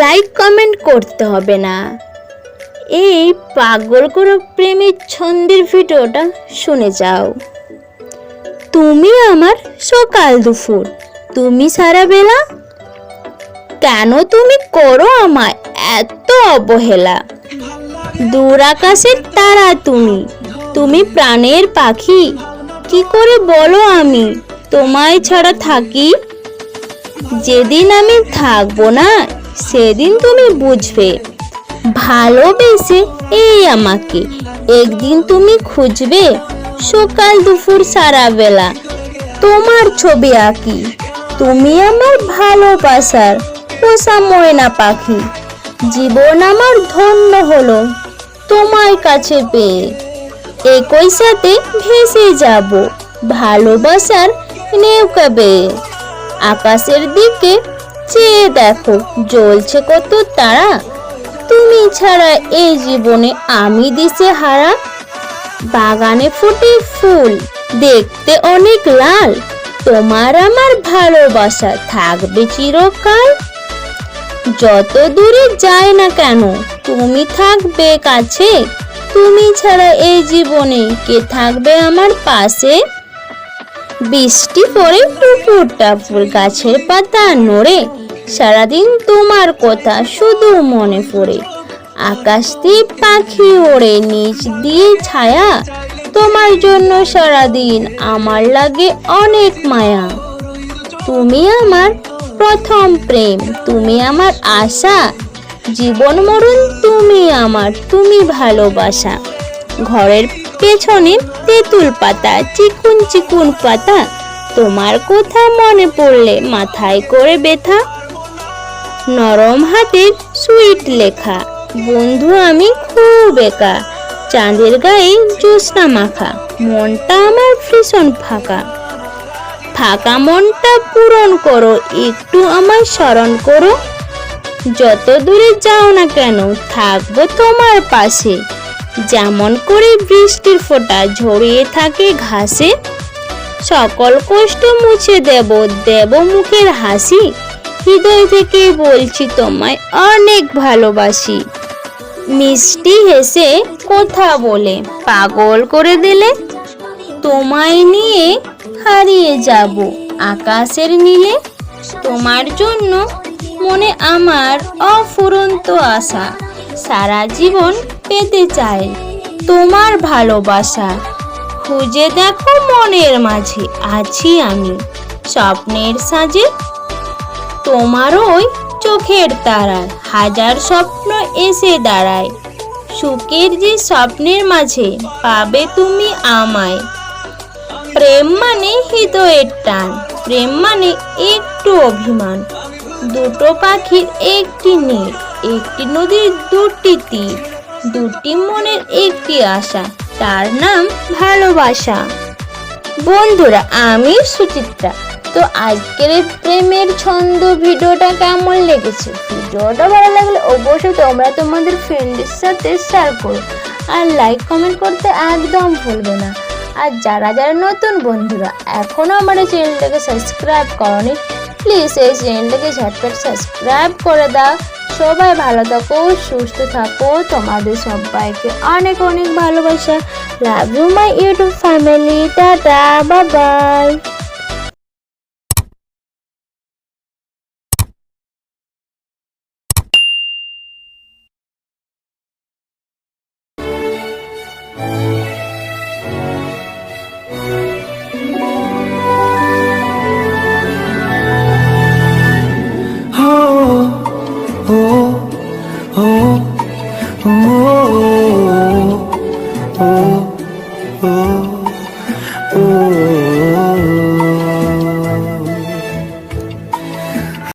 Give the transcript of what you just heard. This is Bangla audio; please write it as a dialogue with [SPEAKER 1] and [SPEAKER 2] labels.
[SPEAKER 1] লাইক কমেন্ট করতে হবে না। এই পাগল করে প্রেমের ছন্দের ভিডিওটা শুনে যাও। তুমি আমার সকাল দুপুর, তুমি সারা বেলা? কেন তুমি করো আমায় এত অবহেলা? দূর আকাশের তারা তুমি তুমি প্রাণের পাখি, কি করে বলো আমি? তোমায় ছাড়া থাকি? যেদিন আমি থাকব না, সেদিন তুমি বুঝবে। ভালোবেসে এই আমাকে। একদিন তুমি খুঁজবে সকাল দুপুর সারা বেলা তোমার ছবি আঁকি। তুমি আমার ভালোবাসার পোষা ময়না পাখি। জীবন আমার ধন্য হলো তোমার কাছে পেয়ে। একই সাথে ভেসে যাব ভালোবাসার নৌকা বেয়ে। আকাশের দিকে চেয়ে দেখো, জ্বলছে কত তারা। তুমি ছাড়া এই জীবনে আমি দিশে হারা। বাগানে ফুটে ফুল, দেখতে অনেক লাল। তোমার আমার ভালোবাসা থাকবে চিরকাল। যত দূরে যায় না কেন, তুমি থাকবে কাছে। তুমি ছাড়া এই জীবনে কে থাকবে আমার পাশে? বৃষ্টি পড়ে টুপুর টাপুর গাছের পাতা নড়ে। সারাদিন তোমার কথা শুধু মনে পড়ে। আকাশ দিয়ে পাখি ওড়ে, নিচ দিয়ে ছায়া। তোমার জন্য সারাদিন আমার লাগে অনেক মায়া। তুমি আমার প্রথম প্রেম, তুমি আমার আশা। জীবন মরণ তুমি আমার, তুমি ভালোবাসা। ঘরের পেছনে তেঁতুল পাতা, চিকুন চিকুন পাতা। তোমার কথা মনে পড়লে মাথায় করে ব্যথা। নরম হাতের সুইট লেখা। বন্ধু, আমি খুব একা। চাঁদের গায়ে জ্যোৎস্না মাখা। মনটা আমার ভীষণ ফাঁকা। ফাঁকা মনটা পূরণ করো, একটু আমায় স্মরণ করো। যত দূরে যাও না কেন, থাকব তোমার পাশে। যেমন করে বৃষ্টির ফোঁটা ঝরিয়ে থাকে ঘাসে। সকল কষ্ট মুছে দেব দেব মুখের হাসি। হৃদয় থেকে বলছি তোমায় অনেক ভালোবাসি। মিষ্টি হেসে কথা বলে, পাগল করে দিলে তোমায় নিয়ে হারিয়ে যাব। আকাশের নীলে তোমার জন্য মনে আমার অফুরন্ত আশা। সারা জীবন পেতে চাই তোমার ভালোবাসা। খুঁজে দেখো মনের মাঝে, আছি আমি। স্বপ্নের সাজে তোমার ওই চোখের তারায় হাজার স্বপ্ন এসে দাঁড়ায়। সুখের যে স্বপ্নের মাঝে পাবে তুমি আমায়। প্রেম মানে হৃদয়ের টান, প্রেম মানে একটু অভিমান। দুটো পাখির একটি নীর একটি নদীর দুটি তীর, দুটি মনের একটি আশা, তার নাম ভালোবাসা। বন্ধুরা, আমি সুচিত্রা। তো আজকের এই প্রেমের ছন্দ ভিডিওটা কেমন লেগেছে? ভিডিওটা ভালো লাগলে অবশ্যই তোমরা তোমাদের ফ্রেন্ডের সাথে শেয়ার করো। আর লাইক কমেন্ট করতে একদম ভুলবে না। আর যারা যারা নতুন বন্ধুরা এখনও আমার এই চ্যানেলটাকে সাবস্ক্রাইব করনি প্লিজ এই চ্যানেলটাকে ঝটপট সাবস্ক্রাইব করে দাও। সবাই ভালো থাকো, সুস্থ থাকো। তোমাদের সবাইকে অনেক অনেক ভালোবাসা। Love you my YouTube family tata bye